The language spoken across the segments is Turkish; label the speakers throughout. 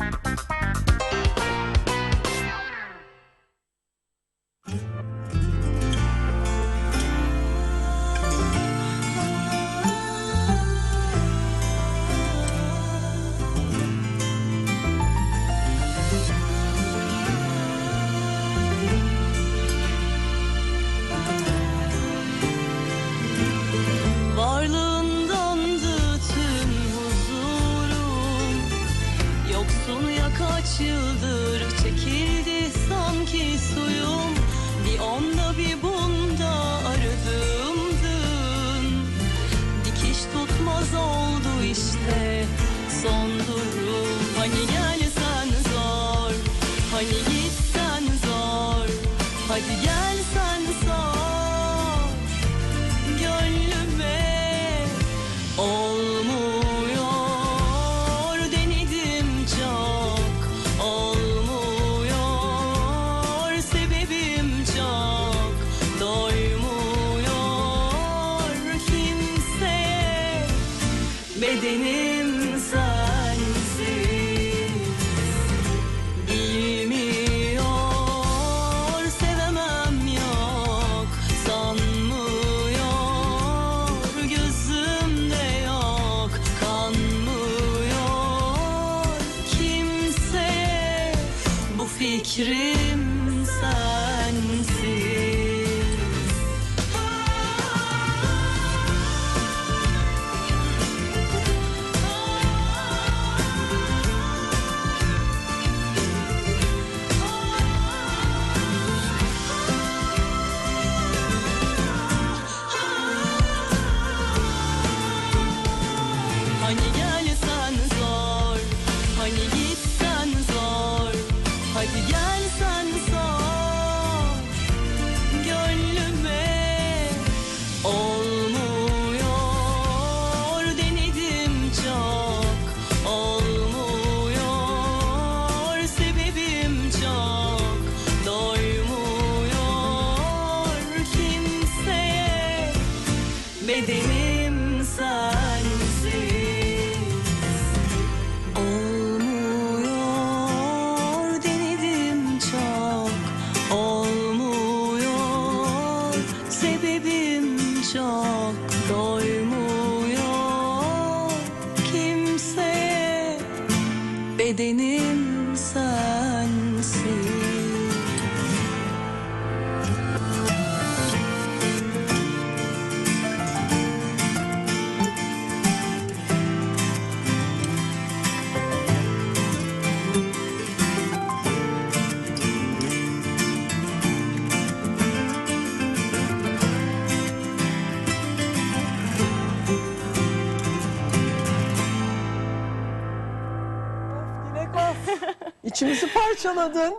Speaker 1: Bye. Hani gelsen zor, hani Şirin. Olmuyor denedim çok. Olmuyor sebebim çok. Doymuyor kimseye. Bedenim bedenim
Speaker 2: İçimizi parçaladın.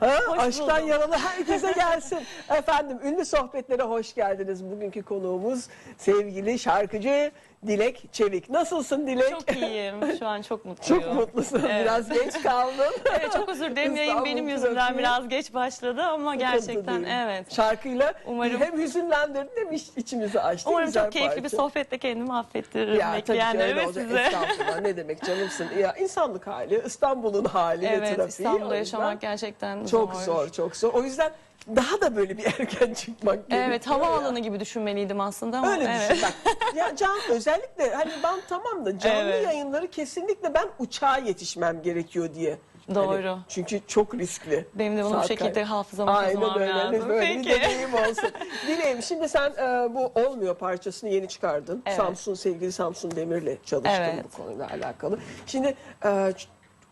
Speaker 2: Ha? Aşktan
Speaker 1: buldum.
Speaker 2: yaralı herkese gelsin. Efendim ünlü sohbetlere hoş geldiniz. Bugünkü konuğumuz sevgili şarkıcı Dilek Çevik. Nasılsın Dilek?
Speaker 1: Çok iyiyim. Şu an çok mutluyum.
Speaker 2: Çok mutlusun.
Speaker 1: Evet.
Speaker 2: Biraz geç kaldın.
Speaker 1: Evet çok özür dilerim. Yayın benim yüzümden
Speaker 2: trafiği.
Speaker 1: biraz geç başladı ama gerçekten
Speaker 2: değil.
Speaker 1: evet.
Speaker 2: Şarkıyla
Speaker 1: Umarım-
Speaker 2: hem hüzünlendirdin hem iç- içimizi açtın.
Speaker 1: Umarım
Speaker 2: Güzel
Speaker 1: çok keyifli bir
Speaker 2: parça.
Speaker 1: sohbetle kendimi affettiririm
Speaker 2: Ya tabii ki öyle
Speaker 1: ve
Speaker 2: olacak.
Speaker 1: size.
Speaker 2: Estağfurullah ne demek canımsın. Ya insanlık hali, İstanbul'un hali ve
Speaker 1: Evet
Speaker 2: trafiği. O
Speaker 1: İstanbul'da yaşamak gerçekten
Speaker 2: Çok zor, çok zor. O yüzden daha da böyle bir erken çıkmak gerekiyor.
Speaker 1: Evet
Speaker 2: ya.
Speaker 1: havaalanı gibi düşünmeliydim aslında ama
Speaker 2: Öyle
Speaker 1: evet.
Speaker 2: düşün bak. Ya Can özellikle hani ben tamam da canlı
Speaker 1: Evet.
Speaker 2: yayınları kesinlikle ben uçağa yetişmem gerekiyor diye.
Speaker 1: Doğru.
Speaker 2: Hani çünkü çok riskli.
Speaker 1: Benim de bunu bu
Speaker 2: Saat
Speaker 1: şekilde hafızama kazımam
Speaker 2: öyle.
Speaker 1: lazım.
Speaker 2: Böyle
Speaker 1: Peki.
Speaker 2: bir deneyim olsun. Dileğim şimdi sen e, bu Olmuyor parçasını yeni çıkardın.
Speaker 1: Evet.
Speaker 2: Samsun sevgili Samsun Demir'le çalıştın
Speaker 1: Evet.
Speaker 2: bu konuyla alakalı. Şimdi e,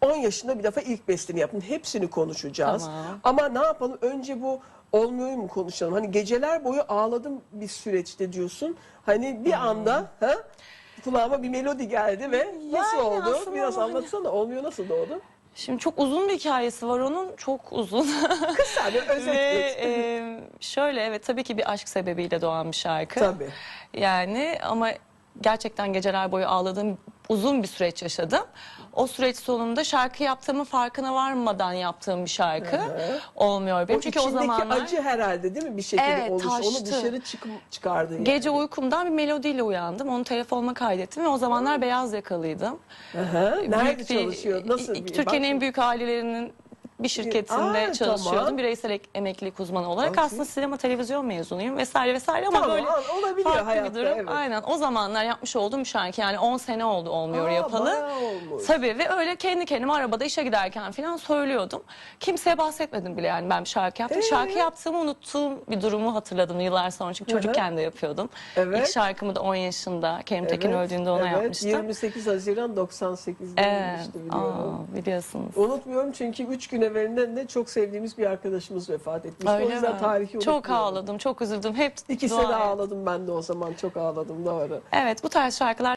Speaker 2: 10 yaşında bir defa ilk bestini yaptın. Hepsini konuşacağız.
Speaker 1: Tamam.
Speaker 2: Ama ne yapalım? Önce bu olmuyor mu konuşalım? Hani geceler boyu ağladım bir süreçte diyorsun. Hani bir
Speaker 1: Hmm.
Speaker 2: anda ha kulağıma bir melodi geldi ve nasıl
Speaker 1: Yani
Speaker 2: oldu?
Speaker 1: aslında
Speaker 2: Biraz
Speaker 1: hani-
Speaker 2: anlatsana. Olmuyor nasıl doğdu?
Speaker 1: Şimdi çok uzun bir hikayesi var onun. Çok uzun.
Speaker 2: Kısa bir özet
Speaker 1: Ve
Speaker 2: geç.
Speaker 1: e, şöyle evet tabii ki bir aşk sebebiyle doğan bir şarkı.
Speaker 2: Tabii.
Speaker 1: Yani ama gerçekten geceler boyu ağladığım uzun bir süreç yaşadım. O süreç sonunda şarkı yaptığımın farkına varmadan yaptığım bir şarkı olmuyor benim. Çünkü o
Speaker 2: içindeki
Speaker 1: zamanlar
Speaker 2: acı herhalde değil mi bir şekilde
Speaker 1: Evet,
Speaker 2: oluş. Onu
Speaker 1: taştı.
Speaker 2: dışarı çık çıkardı. yani.
Speaker 1: gece uykumdan bir melodiyle uyandım. Onu telefonuma kaydettim ve o zamanlar beyaz yakalıydım.
Speaker 2: Aha, Nerede
Speaker 1: Büyük bir-
Speaker 2: çalışıyor? Nasıl bir?
Speaker 1: Türkiye'nin en büyük ailelerinin bir şirketinde
Speaker 2: Aa,
Speaker 1: çalışıyordum.
Speaker 2: tamam.
Speaker 1: Bireysel ek- emeklilik uzmanı olarak.
Speaker 2: Okey.
Speaker 1: Aslında sinema televizyon mezunuyum vesaire vesaire ama
Speaker 2: Tamam,
Speaker 1: böyle
Speaker 2: olabiliyor
Speaker 1: farklı
Speaker 2: hayatta,
Speaker 1: bir durum.
Speaker 2: evet.
Speaker 1: Aynen o zamanlar yapmış olduğum bir şarkı yani 10 sene oldu olmuyor
Speaker 2: Aa,
Speaker 1: yapalı.
Speaker 2: bayağı olmuş.
Speaker 1: Tabii ve öyle kendi kendime arabada işe giderken falan söylüyordum. Kimseye bahsetmedim bile yani ben bir şarkı yaptım.
Speaker 2: Ee?
Speaker 1: Şarkı yaptığımı unuttuğum bir durumu hatırladım yıllar sonra çünkü çocukken de yapıyordum.
Speaker 2: Evet.
Speaker 1: İlk şarkımı da 10 yaşında Kerim Tekin
Speaker 2: Evet,
Speaker 1: öldüğünde ona
Speaker 2: evet,
Speaker 1: yapmıştım.
Speaker 2: 28 Haziran 98'de
Speaker 1: Evet.
Speaker 2: biliyorum.
Speaker 1: Aa, biliyorsunuz.
Speaker 2: Unutmuyorum çünkü 3 gün evvelinden de çok sevdiğimiz bir arkadaşımız vefat etmişti. o
Speaker 1: Öyle
Speaker 2: yüzden
Speaker 1: mi?
Speaker 2: tarihi
Speaker 1: Çok ağladım, çok üzüldüm. Hep
Speaker 2: İkisi
Speaker 1: dua
Speaker 2: de
Speaker 1: et.
Speaker 2: ağladım ben de o zaman çok ağladım doğru.
Speaker 1: Evet, bu tarz şarkılar